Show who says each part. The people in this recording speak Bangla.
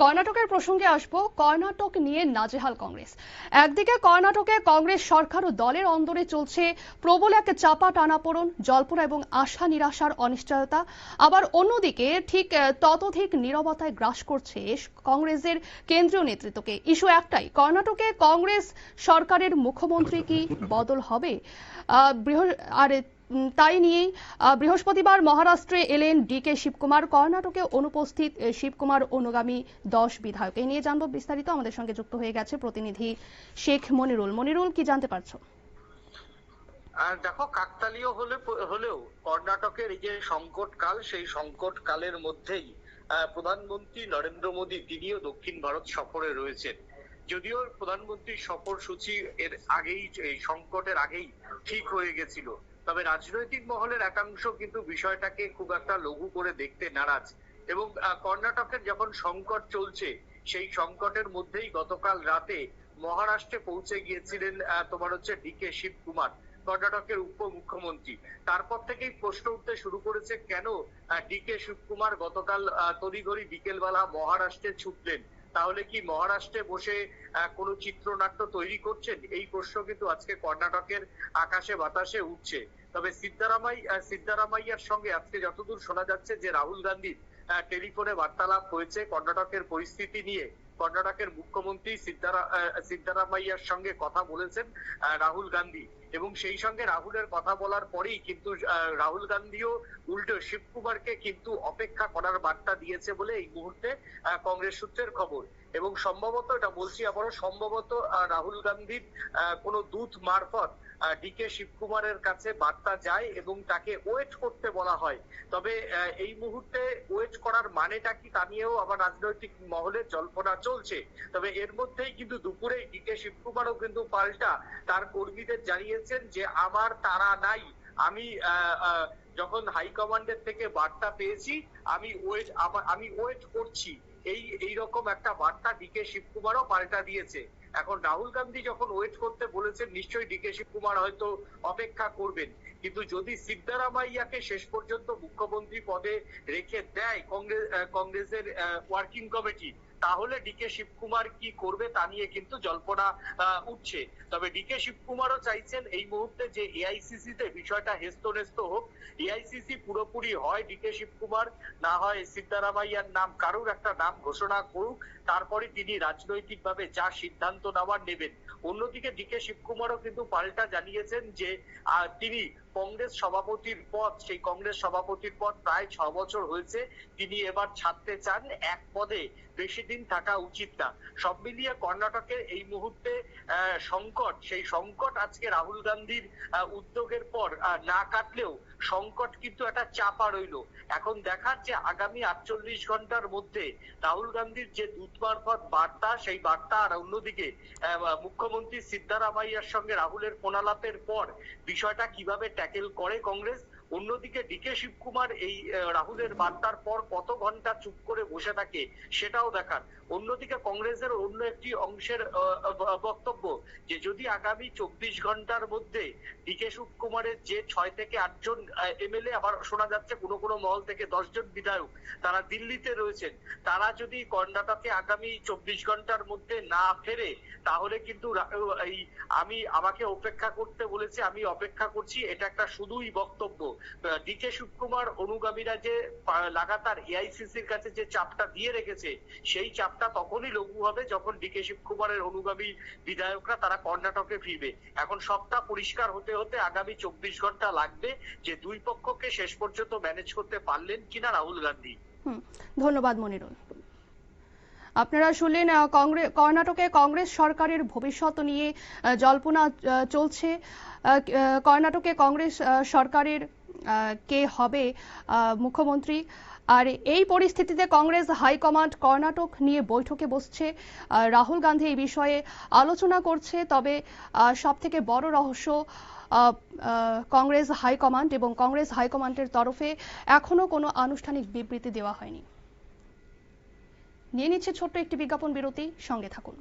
Speaker 1: কর্ণাটকের প্রসঙ্গে আসব। কর্ণাটক নিয়ে নাজেহাল কংগ্রেস। একদিকে কর্ণাটকে কংগ্রেস সরকার ও দলের অন্দরে চলছে প্রবল এক চাপা টানাপোড়ন, জল্পনা এবং আশা নিরাশার অনিশ্চয়তা। আবার অন্যদিকে ঠিক ততোধিক নীরবতায় গ্রাস করছে কংগ্রেসের কেন্দ্রীয় নেতৃত্বকে। ইস্যু একটাই, কর্ণাটকে কংগ্রেস সরকারের মুখ্যমন্ত্রী কি বদল হবে? আর তাই নিয়েই বৃহস্পতিবার মহারাষ্ট্রে এলেন ডি কে শিবকুমার। কর্ণাটকে অনুপস্থিত শিবকুমার অনুগামী দশ বিধায়ক। এই নিয়ে জানব বিস্তারিত। আমাদের সঙ্গে যুক্ত হয়ে গেছে প্রতিনিধি শেখ মনিরুল। মনিরুল, কি জানতে পারছ?
Speaker 2: দেখো, কাকতালীয় হলে, হলেও কর্ণাটকের যে সংকট কাল সেই সংকট কালের মধ্যেই প্রধানমন্ত্রী নরেন্দ্র মোদী তিনিও দক্ষিণ ভারত সফরে রয়েছেন। যদিও প্রধানমন্ত্রীর সফর সূচি এর আগেই, এই সংকটের আগেই ঠিক হয়ে গেছিল। তবে রাজনৈতিক মহলের একাংশ কিন্তু বিষয়টাকে খুব একটা লঘু করে দেখতে নারাজ। এবং কর্ণাটকের যখন সংকট চলছে, সেই সংকটের মধ্যেই গতকাল রাতে মহারাষ্ট্রে পৌঁছে গিয়েছিলেন তোমার হচ্ছে ডি কে শিবকুমার, কর্ণাটকের উপ মুখ্যমন্ত্রী তারপর থেকেই প্রশ্ন উঠতে শুরু করেছে, কেন ডি কে শিবকুমার গতকাল তড়িঘড়ি বিকেলবেলা মহারাষ্ট্রে ছুটলেন? তাহলে কি মহারাষ্ট্রে বসে কোনো চিত্রনাট্য তৈরি করছেন? এই প্রশ্ন কিন্তু আজকে কর্ণাটকের আকাশে, বাতাসে উঠছে। তবে সিদ্ধারামাই সিদ্ধারামাইয়ার সঙ্গে আজকে যতদূর শোনা যাচ্ছে যে রাহুল গান্ধী টেলিফোনে বার্তালাপ হয়েছে কর্ণাটকের পরিস্থিতি নিয়ে। কর্ণাটকের মুখ্যমন্ত্রী সিদ্ধারামাইয়ার সঙ্গে কথা বলেছেন রাহুল গান্ধী। এবং সেই সঙ্গে রাহুলের কথা বলার পরেই কিন্তু রাহুল গান্ধীও উল্টো শিবকুমারকে কিন্তু অপেক্ষা করার বার্তা দিয়েছে বলে এই মুহূর্তে কংগ্রেস সূত্রের খবর। এবং সম্ভবত, এটা বলছি আবারও সম্ভবত রাহুল গান্ধীর কোনো দূত মারফত ডি কে শিবকুমারের কাছে বার্তা যায় এবং তাকে ওয়েট করতে বলা হয়। তবে এই মুহূর্তে ওয়েট করার মানেটা কি তা নিয়েও আবার রাজনৈতিক মহলে জল্পনা চলছে। তবে এর মধ্যেই কিন্তু দুপুরে ডি কে শিবকুমারও কিন্তু পাল্টা তার কর্মীদের জানিয়েছেন যে, আমার তারা নাই। আমি যখন হাইকমান্ডের থেকে বার্তা পেয়েছি, আমি ওয়েট আমি ওয়েট করছি। এই এই রকম একটা বার্তা ডিকে শিবকুমারও পাল্টা দিয়েছে। এখন রাহুল গান্ধী যখন ওয়েট করতে বলেছেন, নিশ্চয়ই ডিকে শিবকুমার হয়তো অপেক্ষা করবেন। কিন্তু যদি সিদ্ধারামাইয়াকে শেষ পর্যন্ত মুখ্যমন্ত্রী পদে রেখে দেয় কংগ্রেস কংগ্রেসের ওয়ার্কিং কমিটি, তাহলে ডিকে শিবকুমার কি করবে তা নিয়ে কিন্তু জল্পনা উঠছে। তবে ডিকে শিবকুমারও চাইছেন এই মুহূর্তে যে এআইসিসি তে বিষয়টা হেস্তনেস্ত হোক, এআইসিসি পুরোপুরি হয় ডিকে শিবকুমার, না হয় সিদ্ধারামাইয়ার নাম, কারুর একটা নাম ঘোষণা করুক, তারপরে তিনি রাজনৈতিকভাবে যা সিদ্ধান্ত নেওয়ার নেবেন। অন্যদিকে ডিকে শিবকুমারও কিন্তু পাল্টা জানিয়েছেন যে তিনি কংগ্রেস সভাপতির পদ, সেই কংগ্রেস সভাপতির পদ প্রায় ছ বছর হয়েছে। তিনি এবার ছাড়তে চান, এক পদে বেশি দিন থাকা উচিত না। সব মিলিয়ে কর্ণাটকের এই মুহূর্তে সংকট, সেই সংকট আজকে রাহুল গান্ধীর উদ্যোগের পর না কাটলেও সংকট কিন্তু একটা চাপা রইল। এখন দেখার যে আগামী আটচল্লিশ ঘণ্টার মধ্যে রাহুল গান্ধীর যে দূত মারফত বার্তা, সেই বার্তা আর অন্যদিকে মুখ্যমন্ত্রী সিদ্ধারামাইয়ার সঙ্গে রাহুলের ফোনালাপের পর বিষয়টা কীভাবে ট্যাকেল করে কংগ্রেস অন্যদিকে ডিকে শিবকুমার এই রাহুলের বার্তার পর কত ঘণ্টা চুপ করে বসে থাকে সেটাও দেখার। অন্যদিকে কংগ্রেসের অন্য একটি অংশের বক্তব্য যে যদি আগামী চব্বিশ ঘণ্টার মধ্যে ডিকে শিবকুমারের যে ছয় থেকে আটজন এমএলএ আবার শোনা যাচ্ছে কোনো কোনো মহল থেকে দশজন বিধায়ক তারা দিল্লিতে রয়েছেন, তারা যদি কর্ণাটকে আগামী চব্বিশ ঘণ্টার মধ্যে না ফেরে, তাহলে কিন্তু এই আমি, আমাকে অপেক্ষা করতে বলেছে, আমি অপেক্ষা করছি, এটা একটা শুধুই বক্তব্য। ডিকে শিবকুমার অনুগামীরা যে লাগাতার এআইসিসির কাছে যে চাপটা দিয়ে রেখেছে, সেই চাপটা তখনই লঘু হবে যখন ডিকে শিবকুমারের অনুগামী বিধায়করা তারা কর্ণাটকে ফিরবে। এখন সবটা পরিষ্কার হতে হতে আগামী চব্বিশ ঘণ্টা লাগবে যে দুই পক্ষকে শেষ পর্যন্ত ম্যানেজ করতে পারলেন কিনা রাহুল গান্ধী।
Speaker 1: ধন্যবাদ মনিরুল। আপনারা শুনলেন কর্ণাটকে কংগ্রেস সরকারের ভবিষ্যৎ নিয়ে জল্পনা চলছে। কর্ণাটকে কংগ্রেস সরকারের কে হবে? মুখ্যমন্ত্রী। আর এই পরিস্থিতিতে কংগ্রেস হাইকমান্ড কর্ণাটক নিয়ে বৈঠকে বসছে। রাহুল গান্ধী এই বিষয়ে আলোচনা করছে। তবে সব থেকে বড় রহস্য কংগ্রেস হাইকমান্ড এবং কংগ্রেস হাইকমান্ডের তরফে এখনও কোনো আনুষ্ঠানিক বিবৃতি দেওয়া হয়নি। নিয়ে নিচ্ছে ছোট্ট একটি বিজ্ঞাপন বিরতি। সঙ্গে থাকুন।